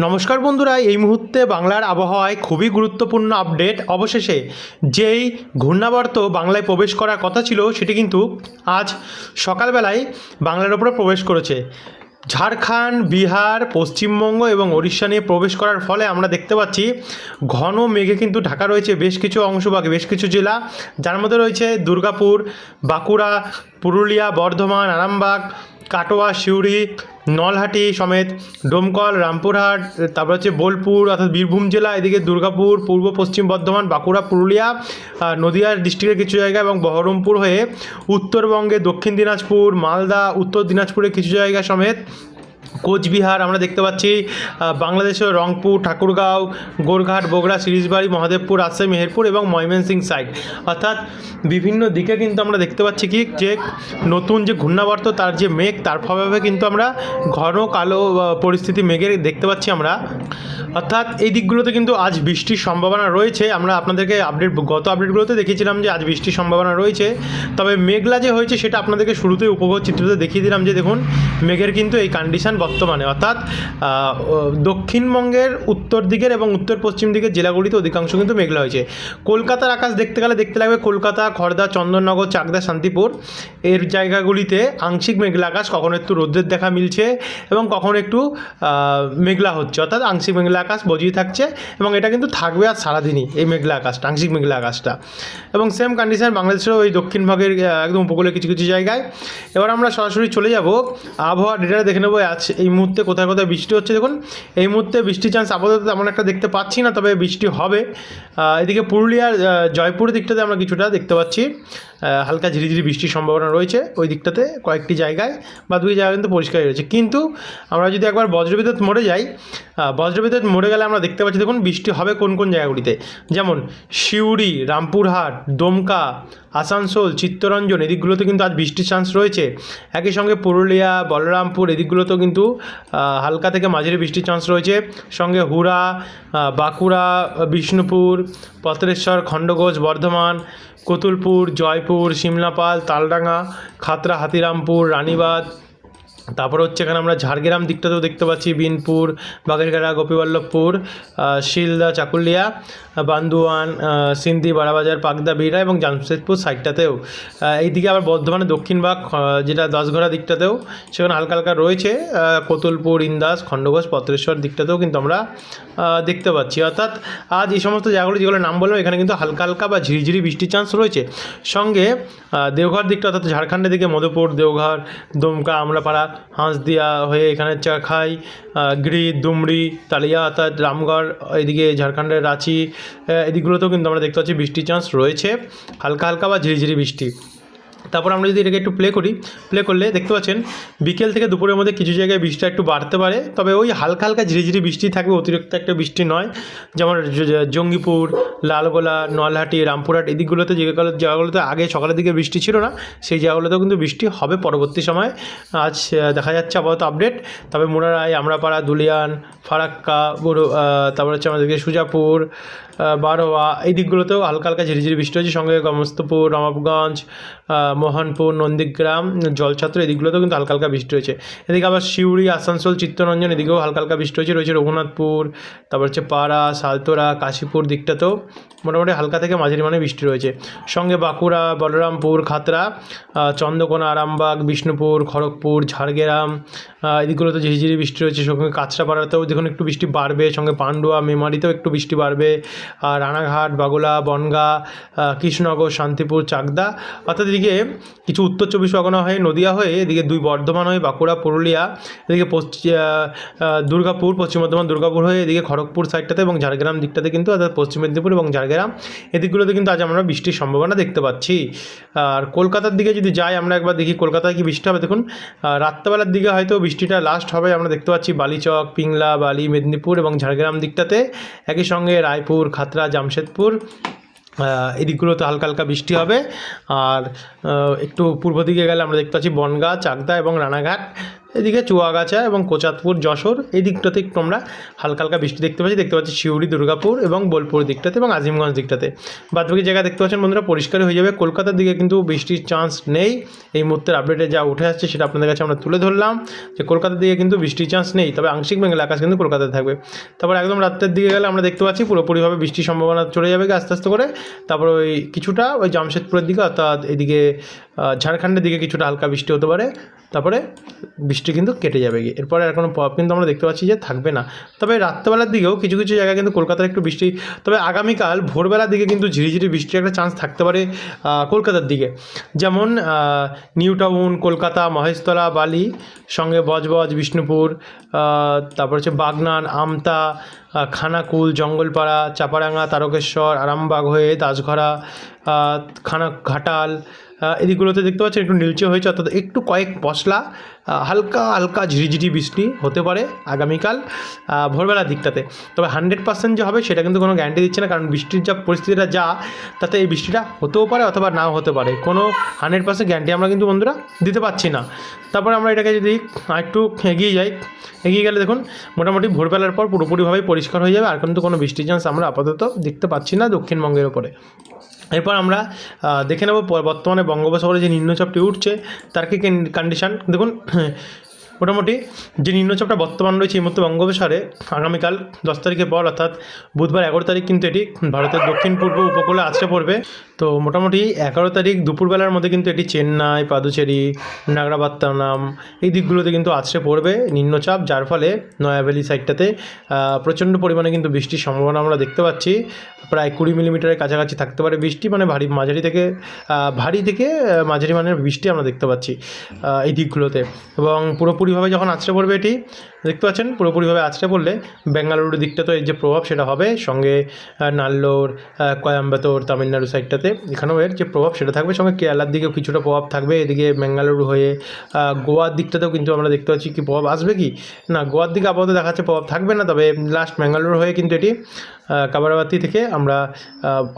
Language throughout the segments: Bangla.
নমস্কার বন্ধুরা, এই মুহূর্তে বাংলার আবহাওয়ায় খুবই গুরুত্বপূর্ণ আপডেট। অবশেষে যেই ঘূর্ণাবর্ত বাংলায় প্রবেশ করার কথা ছিল, সেটি কিন্তু আজ সকালবেলায় বাংলার ওপরে প্রবেশ করেছে। ঝাড়খণ্ড, বিহার, পশ্চিমবঙ্গ এবং ওড়িশা নিয়ে প্রবেশ করার ফলে আমরা দেখতে পাচ্ছি, ঘন মেঘে কিন্তু ঢাকা রয়েছে বেশ কিছু অংশ অংশভাগে, বেশ কিছু জেলা। যার মধ্যে রয়েছে দুর্গাপুর, বাঁকুড়া, পুরুলিয়া, বর্ধমান, আরামবাগ কাটোয়া, সিউড়ি, নলহাটি সমেত ডোমকল, রামপুরহাট, তারপর হচ্ছে বোলপুর, অর্থাৎ বীরভূম জেলা, এদিকে দুর্গাপুর, পূর্ব, পশ্চিম বর্ধমান, বাঁকুড়া, পুরুলিয়া নদিয়া ডিস্ট্রিক্টের কিছু জায়গা এবং বহরমপুর হয়ে উত্তরবঙ্গে দক্ষিণ দিনাজপুর, মালদা, উত্তর দিনাজপুরের কিছু জায়গা সমেত কোচবিহার আমরা দেখতে পাচ্ছি বাংলাদেশের রংপুর, ঠাকুরগাঁও, গোরঘাট, বগুড়া, সিরিজবাড়ি, মহাদেবপুর রাজশাহী মেহেরপুর এবং ময়মনসিং সাইড। অর্থাৎ বিভিন্ন দিকে কিন্তু আমরা দেখতে পাচ্ছি কি যে নতুন যে ঘূর্ণাবর্ত, তার যে মেঘ, তার প্রভাবে কিন্তু আমরা ঘন কালো পরিস্থিতি মেঘের দেখতে পাচ্ছি আমরা। অর্থাৎ এই দিকগুলোতে কিন্তু আজ বৃষ্টির সম্ভাবনা রয়েছে। আমরা আপনাদেরকে আপডেট গত আপডেটগুলোতে দেখিয়েছিলাম যে আজ বৃষ্টির সম্ভাবনা রয়েছে। তবে মেঘলা যে হয়েছে, সেটা আপনাদেরকে শুরুতেই উপভোগ চিত্রতে দেখিয়ে দিলাম যে দেখুন, মেঘের কিন্তু এই কন্ডিশন বর্তমানে। অর্থাৎ দক্ষিণবঙ্গের উত্তর দিকের এবং উত্তর পশ্চিম দিকের জেলাগুলিতে অধিকাংশ কিন্তু মেঘলা হয়েছে। কলকাতার আকাশ দেখতে গেলে দেখতে লাগবে কলকাতা খড়দা চন্দননগর, চাকদা, শান্তিপুর। এর জায়গাগুলিতে আংশিক মেঘলা আকাশ, কখনো একটু রোদ্রের দেখা মিলছে এবং কখনো একটু মেঘলা হচ্ছে। অর্থাৎ আংশিক মেঘলা আকাশ বজিয়ে থাকছে এবং এটা কিন্তু থাকবে আর সারাদিনই, এই মেঘলা আকাশটা, আংশিক মেঘলা আকাশটা। এবং সেম কন্ডিশন বাংলাদেশেরও ওই দক্ষিণ ভাগের একদম উপকূলের কিছু কিছু জায়গায়। এবার আমরা সরাসরি চলে যাব। আবহাওয়া ডেটা দেখে নেব এই মুহূর্তে কোথায় কোথায় বৃষ্টি হচ্ছে দেখুন, এই মুহূর্তে বৃষ্টির চান্স আপাতত তেমন একটা দেখতে পাচ্ছি না, তবে বৃষ্টি হবে। এদিকে পুরুলিয়ার জয়পুর দিকটাতে আমরা কিছুটা দেখতে পাচ্ছি। হালকা ঝিরিঝিরি বৃষ্টির সম্ভাবনা রয়েছে ওই দিকটাতে কয়েকটি জায়গায় বা দুই জায়গা কিন্তু পরিষ্কারই রয়েছে। কিন্তু আমরা যদি একবার বজ্রবিদ্যুৎ মোড়ে যাই বজ্রবিদ্যুৎ মোড়ে গেলে আমরা দেখতে পাচ্ছি, দেখুন বৃষ্টি হবে কোন কোন জায়গাগুলিতে। যেমন সিউড়ি, রামপুরহাট, দমকা, আসানসোল, চিত্তরঞ্জন এদিকগুলোতে কিন্তু আজ বৃষ্টির চান্স রয়েছে। একই সঙ্গে পুরুলিয়া, বলরামপুর এদিকগুলোতেও কিন্তু হালকা থেকে মাঝারি বৃষ্টির চান্স রয়েছে। সঙ্গে হুরা বাঁকুড়া, বিষ্ণুপুর পত্রেশ্বর খণ্ডঘোষ বর্ধমান কতুলপুর জয়পুর সিমলাপাল তালডাঙ্গা খাতরা হাতিরামপুর রানীবাঁধ তারপর হচ্ছে এখানে আমরা ঝাড়গ্রাম দিকটাতেও দেখতে পাচ্ছি বিনপুর বাগেরগাড়া গোপীবল্লভপুর শিলদা চাকুলিয়া বান্দুয়ান সিন্ধি বাড়াবাজার পাকদা বিড়া এবং জামশেদপুর সাইডটাতেও। এইদিকে আবার বর্ধমানের দক্ষিণবাগ আহ, যেটা দশঘরা দিকটাতেও সেখানে হালকা হালকা রয়েছে কতুলপুর ইন্দাস খণ্ডঘোষ পত্রেশ্বর দিকটাতেও কিন্তু আমরা দেখতে পাচ্ছি। অর্থাৎ আজ এই সমস্ত জায়গাগুলো যেগুলো নাম বললাম এখানে কিন্তু হালকা হালকা বা ঝিরিঝিরি বৃষ্টির চান্স রয়েছে। সঙ্গে দেওঘর দিকটা অর্থাৎ ঝাড়খণ্ডের দিকে মধুপুর দেওঘর দমকা আমরাপাড়া হাঁসদিয়া হয়ে এখানে চাখাই গিরি, দুমড়ি, তালিয়া, অর্থাৎ রামগড়, এদিকে ঝাড়খণ্ডের রাঁচি এদিকগুলোতেও কিন্তু আমরা দেখতে পাচ্ছি বৃষ্টির চান্স রয়েছে। হালকা হালকা বা ঝিরিঝিরি বৃষ্টি। তারপর আমরা যদি এটাকে একটু প্লে করি প্লে করলে দেখতে পাচ্ছেন বিকেল থেকে দুপুরের মধ্যে কিছু জায়গায় বৃষ্টিটা একটু বাড়তে পারে। তবে ওই হালকা হালকা ঝিরিঝিরি বৃষ্টি থাকবে, অতিরিক্ত একটা বৃষ্টি নয়। যেমন জঙ্গিপুর, লালগোলা, নলহাটি, রামপুরহাট এদিকগুলোতে যে জায়গাগুলোতে আগে সকালের দিকে বৃষ্টি ছিল না, সেই জায়গাগুলোতেও কিন্তু বৃষ্টি হবে পরবর্তী সময়। আজ দেখা যাচ্ছে আপাতত আপডেট তবে মুরারাই, আমরাপাড়া, দুলিয়ান, ফারাক্কা, বড় তারপর হচ্ছে আমাদেরকে সুজাপুর বারোয়া এই দিকগুলোতেও হালকা হালকা ঝিরিঝিরি বৃষ্টি হচ্ছে সঙ্গে গমস্তপুর রমাবগঞ্জ মোহনপুর, নন্দীগ্রাম, জলছাত্র এদিকগুলোতেও কিন্তু হালকা হালকা বৃষ্টি হয়েছে। এদিকে আবার সিউড়ি, আসানসোল, চিত্তরঞ্জন, এদিকেও হালকা হালকা বৃষ্টি হয়েছে। রয়েছে রঘুনাথপুর, তারপর হচ্ছে পাড়া সালতোরা কাশীপুর দিকটাতেও মোটামুটি হালকা থেকে মাঝারি মানে বৃষ্টি রয়েছে। সঙ্গে বাঁকুড়া, বলরামপুর, খাতড়া চন্দ্রকোনা, আরামবাগ, বিষ্ণুপুর, খড়গপুর, ঝাড়গ্রাম এদিকগুলোতে ঝিরিঝিরি বৃষ্টি রয়েছে। সঙ্গে কাঁচরাপাড়াতেও দেখুন একটু বৃষ্টি বাড়বে। সঙ্গে পান্ডুয়া, মেমারিতেও একটু বৃষ্টি বাড়বে। রানাঘাট, বাগুলা, বনগা কৃষ্ণনগর, শান্তিপুর, চাকদা। অর্থাৎ এদিকে কিছু উত্তর চব্বিশ পরগনা হয়ে নদিয়া হয়ে এদিকে দুই বর্ধমান হয়ে বাঁকুড়া, পুরুলিয়া, এদিকে দুর্গাপুর, পশ্চিম বর্ধমান, দুর্গাপুর হয়ে এদিকে খড়গপুর সাইডটাতে এবং ঝাড়গ্রাম দিকটাতে কিন্তু অর্থাৎ পশ্চিম মেদিনীপুর এবং ঝাড়গ্রাম এদিকগুলোতে কিন্তু আজ আমরা বৃষ্টির সম্ভাবনা দেখতে পাচ্ছি। আর কলকাতার দিকে যদি যাই আমরা একবার দেখি কলকাতায় কি বৃষ্টি হবে? দেখুন রাত্রেবেলার দিকে হয়তো বৃষ্টিটা লাস্ট হবে। আমরা দেখতে পাচ্ছি বালিচক, পিংলা, বালি, মেদিনীপুর এবং ঝাড়গ্রাম দিকটাতে একই সঙ্গে রায়পুর খাতড়া, জামশেদপুর এদিকগুলো তো হালকা হালকা বৃষ্টি হবে। আর একটু পূর্ব দিকে গেলে আমরা দেখতে পাচ্ছি বনগাঁ, চাকদা এবং রানাঘাট। এদিকে চুয়াগাছা এবং কোচাতপুর যশোর, এই দিকটাতে একটু আমরা হালকা হালকা বৃষ্টি দেখতে পাচ্ছি। দেখতে পাচ্ছি শিউড়ি, দুর্গাপুর এবং বোলপুর দিকটাতে এবং আজিমগঞ্জ দিকটাতে। বাদবাকি জায়গা দেখতে পাচ্ছেন বন্ধুরা, পরিষ্কার হয়ে যাবে। কলকাতার দিকে কিন্তু বৃষ্টির চান্স নেই। এই মুহূর্তের আপডেটে যা উঠে আসছে সেটা আপনাদের কাছে আমরা তুলে ধরলাম যে কলকাতার দিকে কিন্তু বৃষ্টির চান্স নেই। তবে আংশিক মেঘলা আকাশ কিন্তু কলকাতায় থাকবে। তারপর একদম রাত্রের দিকে গেলে আমরা দেখতে পাচ্ছি পুরোপুরিভাবে বৃষ্টির সম্ভাবনা চলে যাবে আস্তে আস্তে করে। তারপর ওই কিছুটা ওই জামশেদপুরের দিকে অর্থাৎ এদিকে ঝাড়খণ্ডের দিকে কিছুটা হালকা বৃষ্টি হতে পারে, তারপরে বৃষ্টি কিন্তু কেটে যাবে গিয়ে। এরপরে আর কোনো প্রভাব কিন্তু আমরা দেখতে পাচ্ছি যে থাকবে না। তবে রাত্রেবেলার দিকেও কিছু কিছু জায়গায় কিন্তু কলকাতার একটু বৃষ্টি, তবে আগামীকাল ভোরবেলার দিকে কিন্তু ঝিরিঝিরি বৃষ্টির একটা চান্স থাকতে পারে কলকাতার দিকে। যেমন নিউ টাউন, কলকাতা, মহেশতলা, বালি, সঙ্গে বজবজ, বিষ্ণুপুর তারপর হচ্ছে বাগনান, আমতা খানাকুল, জঙ্গলপাড়া, চাপারাঙ্গা, তারকেশ্বর, আরামবাগ হয়ে দাসঘরা খানা ঘাটাল এদিকগুলোতে দেখতে পাচ্ছেন একটু নীলচে হয়েছে, অর্থাৎ একটু কয়েক পশলা হালকা হালকা ঝিরিঝিরি বৃষ্টি হতে পারে আগামীকাল ভোরবেলার দিকটাতে। তবে হান্ড্রেড পার্সেন্ট যে হবে সেটা কিন্তু কোনো গ্যারান্টি দিচ্ছে না, কারণ বৃষ্টির যা পরিস্থিতিটা যা, তাতে এই বৃষ্টিটা হতেও পারে অথবা নাও হতে পারে। কোনো হান্ড্রেড পার্সেন্ট গ্যারান্টি আমরা কিন্তু বন্ধুরা দিতে পারছি না। তারপরে আমরা এটাকে যদি একটু এগিয়ে যাই, এগিয়ে গেলে দেখুন, মোটামুটি ভোরবেলার পর পুরোপুরিভাবে পরিষ্কার হয়ে যাবে, আর কিন্তু কোনো বৃষ্টির চান্স আমরা আপাতত দেখতে পাচ্ছি না দক্ষিণবঙ্গের ওপরে এরপর আমরা দেখে নেব বর্তমানে বঙ্গোপসাগরে যে নিম্নচাপটি উঠছে তার কি কন্ডিশান দেখুন মোটামুটি যে নিম্নচাপটা বর্তমান রয়েছে এই মুহূর্তে বঙ্গোপসাগরে, আগামীকাল দশ তারিখের পর, অর্থাৎ বুধবার এগারো তারিখ কিন্তু এটি ভারতের দক্ষিণ পূর্ব উপকূলে আছড়ে পড়বে। তো মোটামুটি এগারো তারিখ দুপুরবেলার মধ্যে কিন্তু এটি চেন্নাই, পাদুচেরি নাগরাবাত্তানাম এই দিকগুলোতে কিন্তু আছড়ে পড়বে নিম্নচাপ, যার ফলে নয়াভ্যালি সাইডটাতে প্রচণ্ড পরিমাণে কিন্তু বৃষ্টির সম্ভাবনা আমরা দেখতে পাচ্ছি। প্রায় কুড়ি মিলিমিটারের কাছাকাছি থাকতে পারে বৃষ্টি মানে ভারী মাঝারি থেকে ভারী থেকে মাঝারি মানের বৃষ্টি আমরা দেখতে পাচ্ছি এই দিকগুলোতে। এবং পুরোপুরিভাবে যখন আছড়ে পড়বে এটি দেখতে পাচ্ছেন, পুরোপুরিভাবে আছড়ে পড়লে বেঙ্গালুরু দিকটা তো এর যে প্রভাব সেটা হবে। সঙ্গে নাল্লোর কয়াম্বাতোর, তামিলনাড়ু সাইডটাতে এখানেও এর যে প্রভাব সেটা থাকবে। সঙ্গে কেরালার দিকেও কিছুটা প্রভাব থাকবে। এদিকে বেঙ্গালুরু হয়ে গোয়ার দিকটাতেও কিন্তু আমরা দেখতে পাচ্ছি কি প্রভাব আসবে কি? না, গোয়ার দিকে আপাতত দেখাচ্ছে প্রভাব থাকবে না। তবে লাস্ট বেঙ্গালুরু হয়ে কিন্তু এটি কাবারাবাতি থেকে আমরা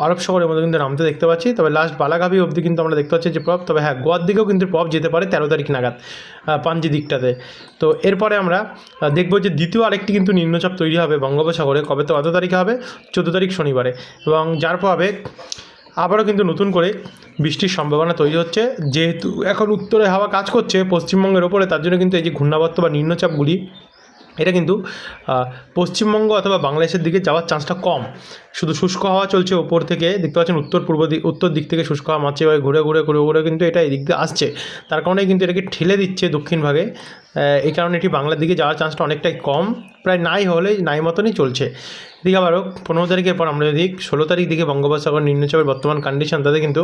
আরব সাগরের মধ্যে কিন্তু নামতে দেখতে পাচ্ছি। তবে লাস্ট বালাগাভি অবধি কিন্তু আমরা দেখতে পাচ্ছি যে প্রভাব। তবে হ্যাঁ গোয়ার দিকেও কিন্তু প্রভাব যেতে পারে তেরো তারিখ নাগাদ পাঞ্জি দিকটাতে। তো এরপরে আমরা দেখব যে দ্বিতীয় আরেকটি কিন্তু নিম্নচাপ তৈরি হবে বঙ্গোপসাগরে, কবে তো কত তারিখে হবে? চোদ্দ তারিখ শনিবারে। এবং যার প্রভাবে আবারও কিন্তু নতুন করে বৃষ্টির সম্ভাবনা তৈরি হচ্ছে। যেহেতু এখন উত্তরে হাওয়া কাজ করছে, পশ্চিমবঙ্গের ওপরে, তার জন্য কিন্তু এই যে ঘূর্ণাবর্ত বা নিম্নচাপগুলি এটা কিন্তু পশ্চিমবঙ্গ অথবা বাংলাদেশের দিকে যাওয়ার চান্সটা কম। শুধু শুষ্ক হাওয়া চলছে ওপর থেকে, দেখতে পাচ্ছেন উত্তর পূর্ব দিক উত্তর দিক থেকে শুষ্ক হাওয়া মারছে এবার ঘুরে ঘুরে ঘুরে ঘুরে কিন্তু এটা এদিক দিয়ে আসছে। তার কারণে কিন্তু এটাকে ঠেলে দিচ্ছে দক্ষিণ ভাগে। এই কারণে এটি বাংলার দিকে যাওয়ার চান্সটা অনেকটাই কম। প্রায় নাই হলে, নাই মতনই চলছে। এদিকে আবারও পনেরো তারিখের পর আমরা যদি ষোলো তারিখ দিকে বঙ্গোপসাগর নিম্নচাপের বর্তমান কন্ডিশন তাতে কিন্তু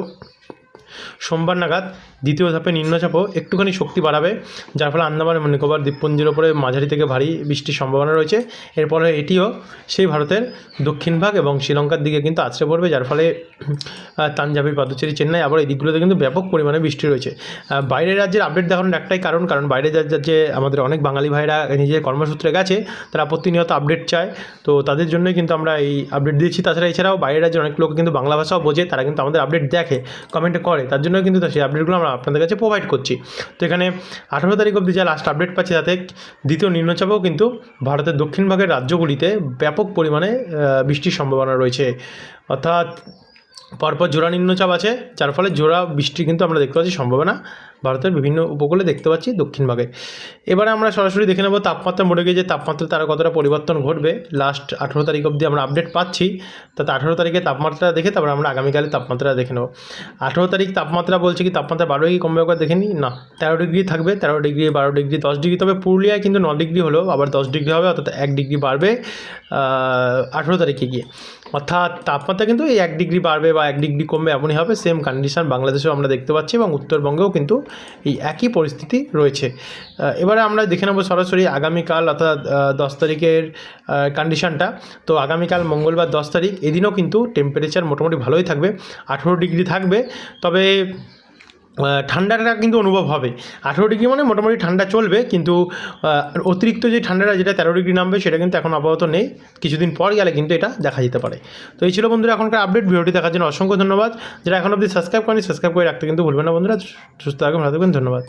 সোমবার নাগাদ দ্বিতীয় ধাপে নিম্নচাপও একটুখানি শক্তি বাড়াবে যার ফলে আন্দামান এবং নিকোবর দ্বীপপুঞ্জের ওপরে মাঝারি থেকে ভারী বৃষ্টির সম্ভাবনা রয়েছে। এরপরে এটিও সেই ভারতের দক্ষিণ ভাগ এবং শ্রীলঙ্কার দিকে কিন্তু আছড়ে পড়বে যার ফলে আহ, তাঞ্জাবি পাদুচেরি চেন্নাই আবার এই দিকগুলোতে কিন্তু ব্যাপক পরিমাণে বৃষ্টি রয়েছে। বাইরের রাজ্যের আপডেট দেখানোর একটাই কারণ কারণ বাইরের রাজ্যের যে আমাদের অনেক বাঙালি ভাইরা নিজের কর্মসূত্রে গেছে তারা প্রতিনিয়ত আপডেট চায়। তো তাদের জন্যই কিন্তু আমরা এই আপডেট দিয়েছি। তাছাড়া এছাড়াও বাইরের রাজ্যের অনেক লোক কিন্তু বাংলা ভাষাও বোঝে তারা কিন্তু আমাদের আপডেট দেখে। কমেন্টে করে। তার জন্য কিন্তু সেই আপডেটগুলো আমরা আপনাদের কাছে প্রোভাইড করছি। তো এখানে আঠারো তারিখ অবধি যা লাস্ট আপডেট পাচ্ছি, তাতে দ্বিতীয় নিম্নচাপও কিন্তু ভারতের দক্ষিণ ভাগের রাজ্যগুলিতে ব্যাপক পরিমাণে বৃষ্টির সম্ভাবনা রয়েছে। অর্থাৎ পরপর জোড়া নিম্নচাপ আছে, যার ফলে জোড়া বৃষ্টি কিন্তু আমরা দেখতে পাচ্ছি, সম্ভাবনা ভারতের বিভিন্ন উপকূলে দেখতে পাচ্ছি দক্ষিণ ভাগে এবারে আমরা সরাসরি দেখে নেব তাপমাত্রা। মোড়ে গিয়ে যে তাপমাত্রা তারা কতটা পরিবর্তন ঘটবে। লাস্ট আঠেরো তারিখ অবধি আমরা আপডেট পাচ্ছি। তাতে আঠেরো তারিখে তাপমাত্রা দেখে তারপর আমরা আগামীকালে তাপমাত্রা দেখে নেব। আঠেরো তারিখ তাপমাত্রা বলছে কি, তাপমাত্রা বারো কি কমবে একবার দেখে নিই না, তেরো ডিগ্রি থাকবে, তেরো ডিগ্রি, বারো ডিগ্রি, দশ ডিগ্রি। তবে পুরুলিয়ায় কিন্তু ন ডিগ্রি হলো আবার দশ ডিগ্রি হবে, অর্থাৎ এক ডিগ্রি বাড়বে আঠেরো তারিখে গিয়ে। অর্থাৎ তাপমাত্রা কিন্তু এই এক ডিগ্রি বাড়বে বা এক ডিগ্রি কমবে এমনই হবে সেম কন্ডিশান বাংলাদেশেও আমরা দেখতে পাচ্ছি এবং উত্তরবঙ্গেও কিন্তু এই একই পরিস্থিতি রয়েছে। এবারে আমরা দেখে নেব সরাসরি আগামীকাল অর্থাৎ দশ তারিখের কন্ডিশনটা তো আগামীকাল মঙ্গলবার দশ তারিখ, এদিনও কিন্তু টেম্পারেচার মোটামুটি ভালোই থাকবে, আঠেরো ডিগ্রি থাকবে। তবে ঠান্ডাটা কিন্তু অনুভব হবে। আঠেরো ডিগ্রি মানে মোটামুটি ঠান্ডা চলবে, কিন্তু অতিরিক্ত যে ঠান্ডাটা যেটা তেরো ডিগ্রি নামবে, সেটা কিন্তু এখন আপাতত নেই। কিছুদিন পর গেলে কিন্তু এটা দেখা যেতে পারে। তো এই ছিল বন্ধুরা এখনকার আপডেট ভিডিওটি দেখার জন্য অসংখ্য ধন্যবাদ। যারা এখন অবধি সাবস্ক্রাইব করেনি সাবস্ক্রাইব করে রাখতে কিন্তু ভুলবেন না বন্ধুরা। সুস্থ থাকবেন ভালো থাকবেন ধন্যবাদ।